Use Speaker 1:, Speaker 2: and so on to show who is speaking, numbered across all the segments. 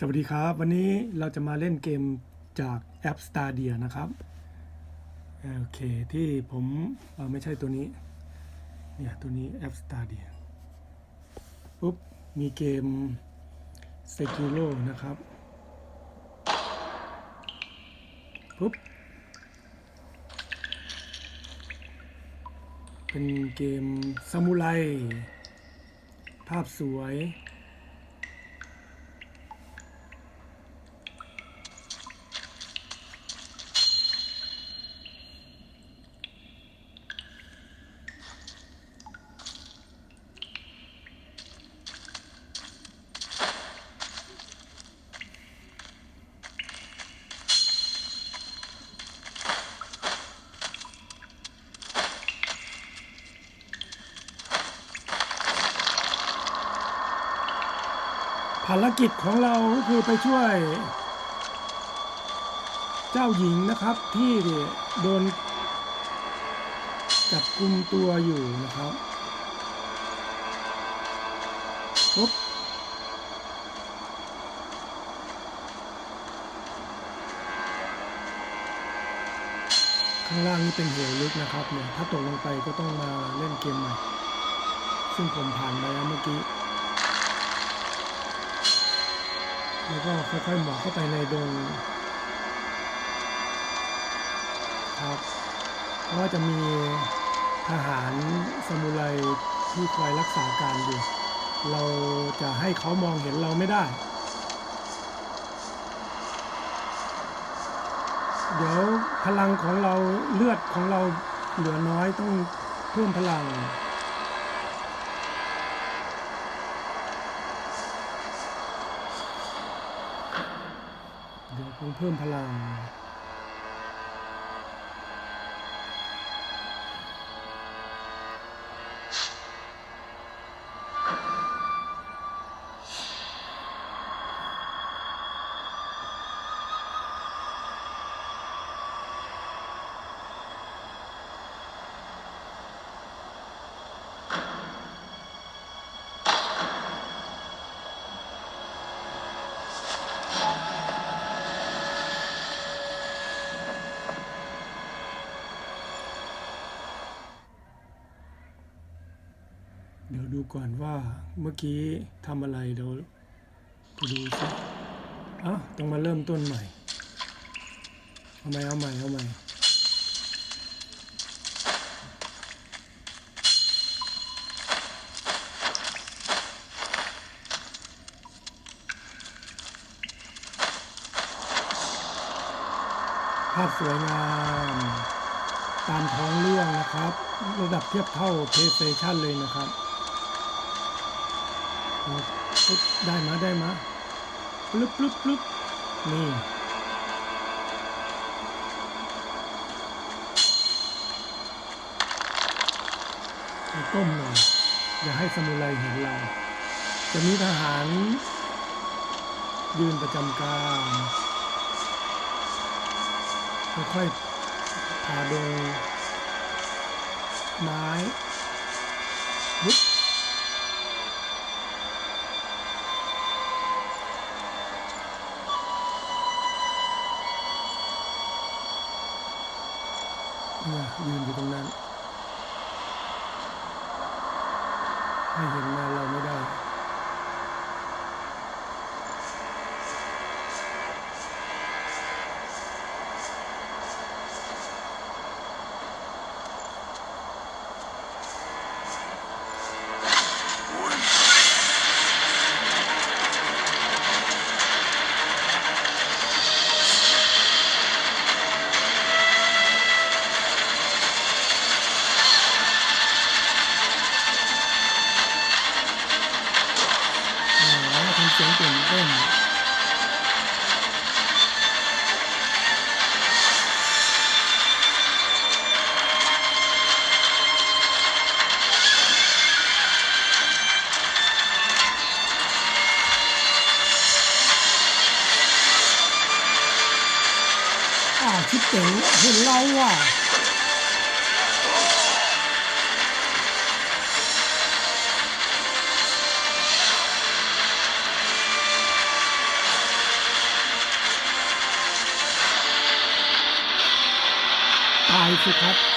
Speaker 1: สวัสดีครับ วันนี้เราจะมาเล่นเกมจากแอป Stadia นะครับโอเคที่ผมไม่ใช่ตัวนี้เนี่ยตัวนี้แอป Stadia ปุ๊บ มีเกม Sekiro นะครับปุ๊บ เป็นเกมซามูไรภาพสวย ภารกิจของเราก็คือไปช่วย เจ้าหญิงนะครับที่โดนจับกลุ่มตัวอยู่นะครับปุ๊บข้างล่างนี่เป็นเหวลึกนะครับเนี่ยถ้าตกลงไปก็ต้องมาเล่นเกมใหม่ ซึ่งผมผ่านไปแล้วเมื่อกี้ แล้วก็ค่อยๆหมอกเข้าไปในดงครับเพราะว่าจะมีทหารซามูไรที่คอยรักษาการอยู่ เราจะให้เขามองเห็นเราไม่ได้ เดี๋ยวพลังของเราเลือดของเราเหลือน้อยต้องเพิ่มพลัง เพิ่มพลัง เดี๋ยวดูก่อนว่าเมื่อกี้ทำอะไรเดี๋ยวไปดูสิอะต้องมาเริ่มต้นใหม่ เอาใหม่เอาใหม่เอาใหม่ภาพสวยงามตามท้องเรื่องนะครับ ระดับเทียบเท่า PlayStation เลยนะครับเอาปึ๊บ ได้มาได้มาปลึบปลึบปลึบนี่ให้ก้มหน่อยอย่าให้สมุไรเห็นเรา จะมีทหาร ยืนประจำการค่อยๆพาดงไม้วุบ อทำ สิครับ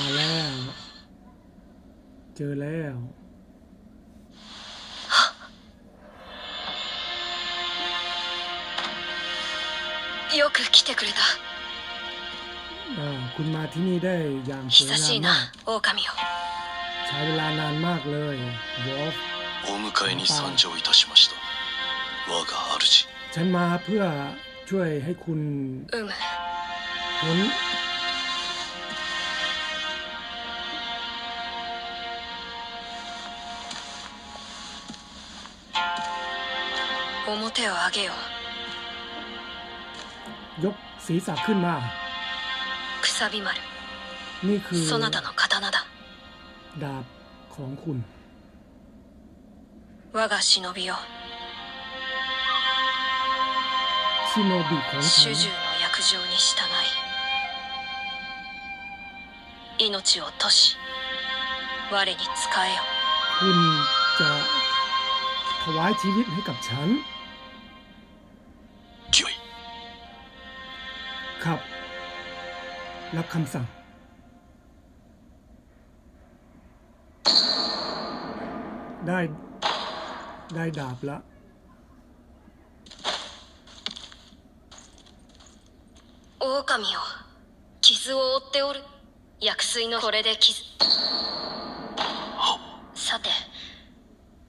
Speaker 1: มาแล้ว เจอแล้ว
Speaker 2: よく来てくれた
Speaker 1: อ่าคุณมาที่นี่ได้อย่างสวย
Speaker 2: 久
Speaker 1: งา
Speaker 2: しい
Speaker 1: มมาก
Speaker 2: な狼よ
Speaker 1: ใช้เวลานานมากเลยวอฟ
Speaker 3: お迎えに参上いたしました我が主
Speaker 1: ฉันมาเพื่อช่วยให้คุณ
Speaker 2: うむ
Speaker 1: พ้น
Speaker 2: 表を上げよ
Speaker 1: ยกศีรษะขึ้นมา
Speaker 2: うくさび丸
Speaker 1: นี่คือ
Speaker 2: そなたの刀だ
Speaker 1: ดาบของคุณ
Speaker 2: 我が忍びよ
Speaker 1: ชิโนบิของฉั
Speaker 2: 主
Speaker 1: น
Speaker 2: 従の約定に従い命を賭し我に仕えよ
Speaker 1: คุณจะถวายชีวิตให้กับฉัน ครับ รับคำสั่ง ได้ ได้ดาบละ
Speaker 2: 狼よ傷を負っておる薬水のこれで傷さて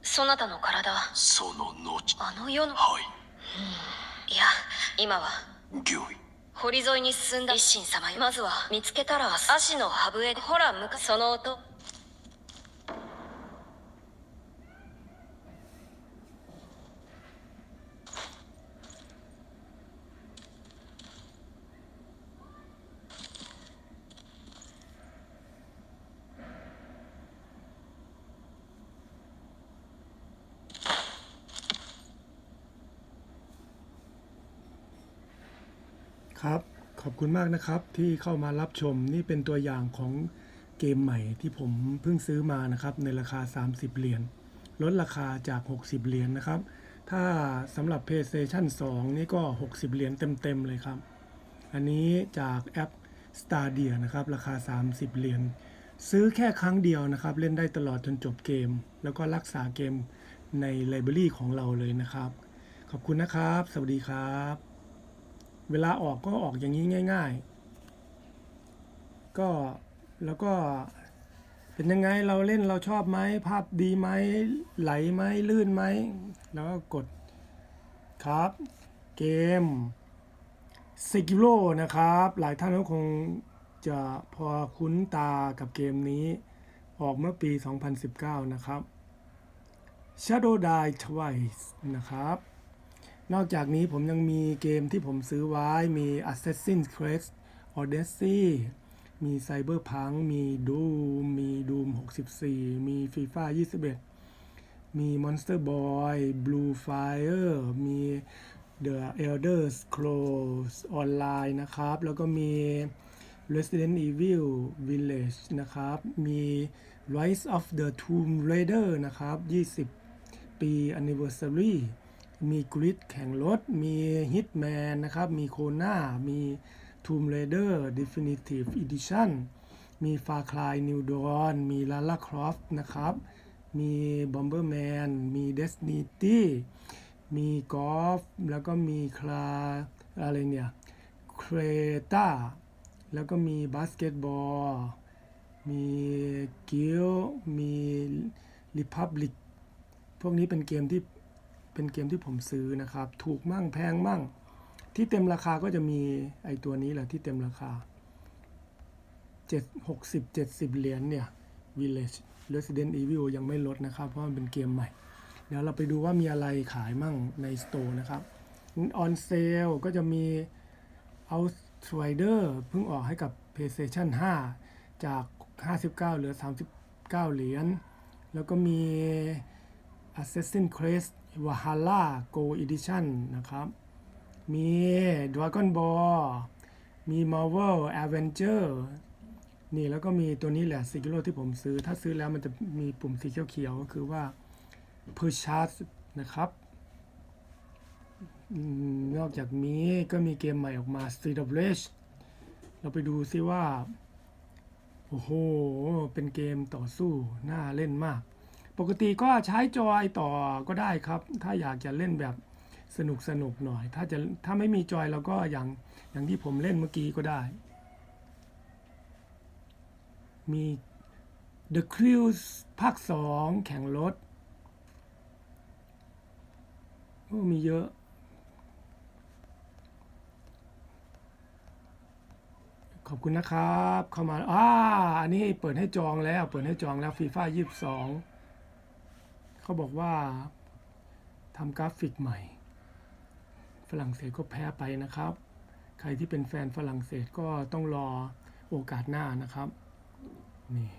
Speaker 2: そなたの体は
Speaker 3: その後
Speaker 2: あの世の
Speaker 3: はい
Speaker 2: いや今は
Speaker 3: 御意
Speaker 2: 堀沿いに進んだ一心様よ。まずは見つけたら足のハブへほら向かその音。
Speaker 1: ครับ ขอบคุณมากนะครับที่เข้ามารับชมนี่เป็นตัวอย่างของเกมใหม่ที่ผมเพิ่งซื้อมานะครับในราคา 30 เหรียญลดราคาจาก 60 เหรียญนะครับ ถ้าสำหรับ PlayStation 2 นี่ก็ 60 เหรียญเต็ม ๆ เลยครับ อันนี้จากแอป Stadia นะครับ ราคา 30 เหรียญซื้อแค่ครั้งเดียวนะครับ เล่นได้ตลอดจนจบเกม แล้วก็รักษาเกมในไลบรารีของเราเลยนะครับ ขอบคุณนะครับ สวัสดีครับ เวลาออกก็ออกอย่างนี้ง่าย ๆ ก็แล้วก็เป็นยังไงเราเล่นเราชอบไหมภาพดีไหมไหลไหมลื่นไหมแล้วก็กดครับ เกม s e k i r o นะครับ หลายท่านก็คงจะพอคุ้นตากับเกมนี้ ออกเมื่อปี 2019 นะครับ Shadow Die Twice นะครับ นอกจากนี้ผมยังมีเกมที่ผมซื้อไว้มี Assassin's Creed Odyssey มี Cyberpunk มี Doom มี Doom 64 มี FIFA 21 มี Monster Boy Blue Fire มี The Elder Scrolls Online นะครับ แล้วก็มี Resident Evil Village นะครับ มี Rise of the Tomb Raider นะครับ 20 ปี Anniversary มีกริดแข่งรถ มี Hitman นะครับ มีโคนามี Tomb Raider Definitive Edition มี Far Cry New Dawn มี Lara Croft นะครับ มี Bomberman มี Destiny มีกอล์ฟแล้วก็มีคลาอะไรเนี่ยเครตาแล้วก็มีบาสเกตบอล มีกิลมีริพับลิก พวกนี้เป็นเกมที่ เป็นเกมที่ผมซื้อนะครับ ถูกมั่งแพงมั่ง ที่เต็มราคาก็จะมีไอตัวนี้แหละที่เต็มราคา 7 60 70 เหรียญเนี่ย Village Resident Evil ยังไม่ลดนะครับ เพราะมันเป็นเกมใหม่ เดี๋ยวเราไปดูว่ามีอะไรขายมั่งในสโตร์นะครับ on sale ก็จะมี Outrider เพิ่งออกให้กับ PlayStation 5 จาก 59 เหลือ 39 เหรียญ แล้วก็มี Assassin's Creed Valhalla Go Edition นะครับ มี Dragon Ball มี Marvel Avenger นี่แล้วก็มีตัวนี้แหละ s ิ k i r o ที่ผมซื้อ ถ้าซื้อแล้วมันจะมีปุ่มสีเขียวๆก็คือว่า Purchase นะครับ นอกจากนี้ก็มีเกมใหม่ออกมา Street of Rage เราไปดูซิว่า โอ้โห เป็นเกมต่อสู้ น่าเล่นมาก ปกติก็ใช้จอยต่อก็ได้ครับ ถ้าอยากจะเล่นแบบสนุกสนุกหน่อย ถ้าจะถ้าไม่มีจอยเราก็อย่างอย่างที่ผมเล่นเมื่อกี้ก็ได้ มี The Cruise ภาค 2 แข่งรถโอ้มีเยอะ ขอบคุณนะครับ เข้ามา อ่า อันนี้เปิดให้จองแล้ว เปิดให้จองแล้วฟีฟ่ายี่สิบสอง เขาบอกว่าทำกราฟิกใหม่ ฝรั่งเศสก็แพ้ไปนะครับ ใครที่เป็นแฟนฝรั่งเศสก็ต้องรอโอกาสหน้านะครับ นี่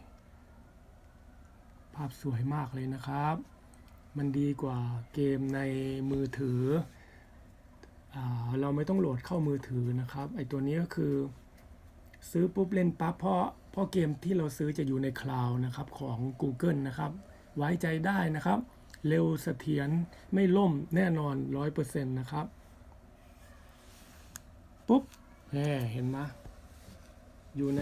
Speaker 1: ภาพสวยมากเลยนะครับ มันดีกว่าเกมในมือถืออเราไม่ต้องโหลดเข้ามือถือนะครับ ไอตัวนี้ก็คือ ซื้อปุ๊บเล่นปั๊บเพราะเพราะเกมที่เราซื้อจะอยู่ในคลาวด์นะครับของ Google นะครับ ไว้ใจได้นะครับ เร็วเสถียรไม่ล่มแน่นอน 100%นะครับ ปุ๊บแหมเห็นไหมอยู่ใน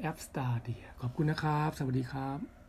Speaker 1: แอป Store ดีขอบคุณนะครับ สวัสดีครับ